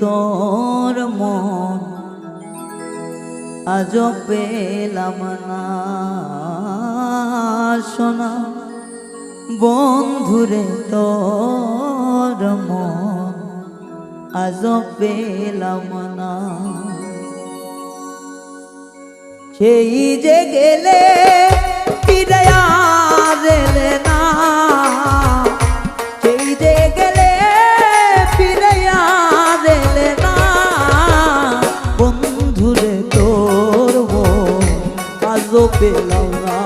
তোর মন আজ পেলাম না শোনা বন্ধুরে তোর মন আজ পেলাম না। সেই যে গেলে ফিরে আজও পেলাম না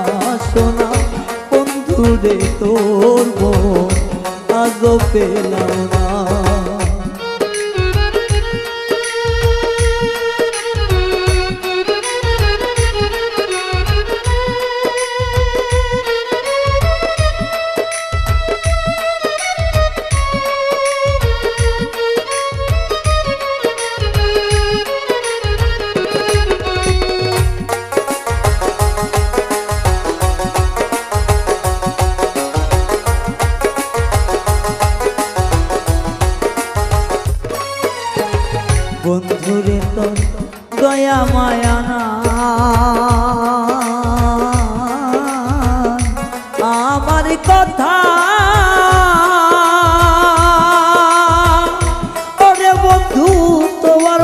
বন্ধু রে তোর মন। আজও পেলাম দয়া মায়া না আমার কথা ওরে বন্ধু তোমার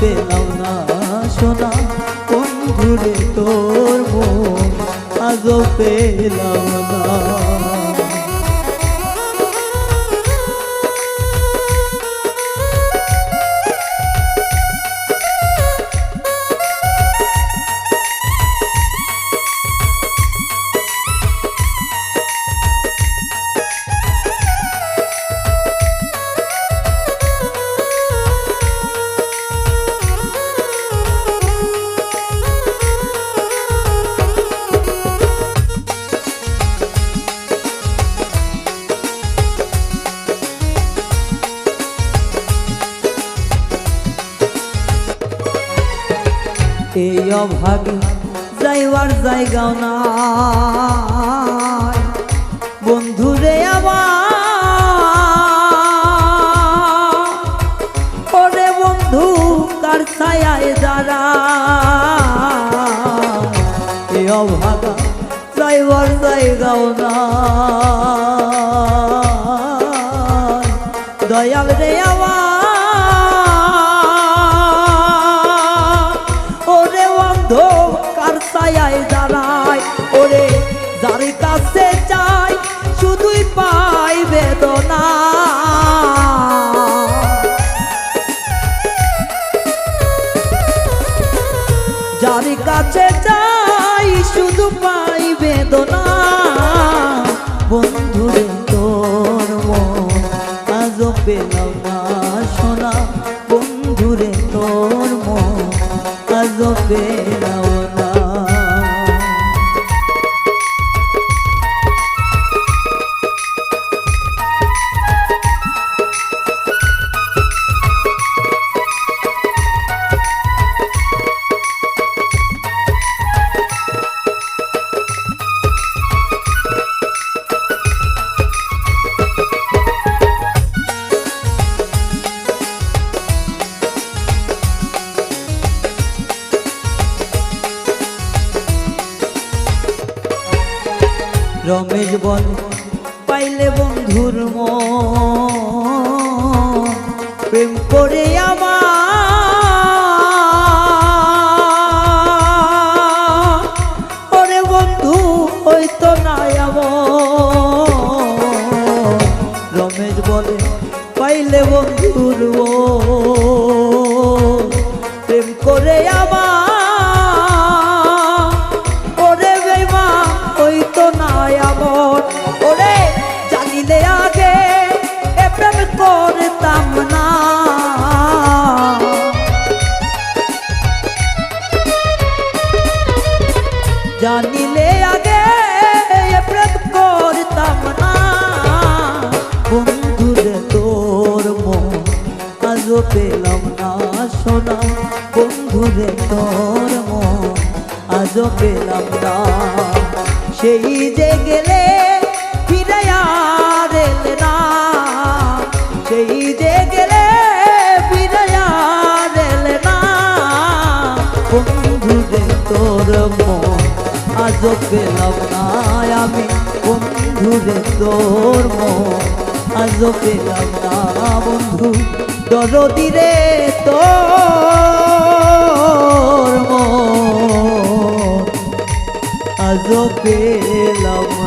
আজ পেলাম না শোনা বন্ধুরে তোর মন আজ পেলাম না। এই অভাগে, যাইবার জায়গাও নাই। বন্ধুরে আমার ওরে বন্ধু কার ছায়ায় যারা। এই অভাগা, যাইবার জায়গাও নাই। দয়াল রে যার কাছে যাই শুধু পাই বেদনা। বন্ধুরে তোর মন আজ পেলাম। রমেশ বল পাইলে বন্ধুর মন। তোর মন আজও পেলাম না। সেই যে গেলে ফিরে আর এলে না। সেই যে গেলে ফিরে আর এলে না। বন্ধুরে তোর মন আজও পেলাম না। আমি বন্ধুরে তোর মন আজও পেলাম না। বন্ধু দরদি রে তোর পেলাম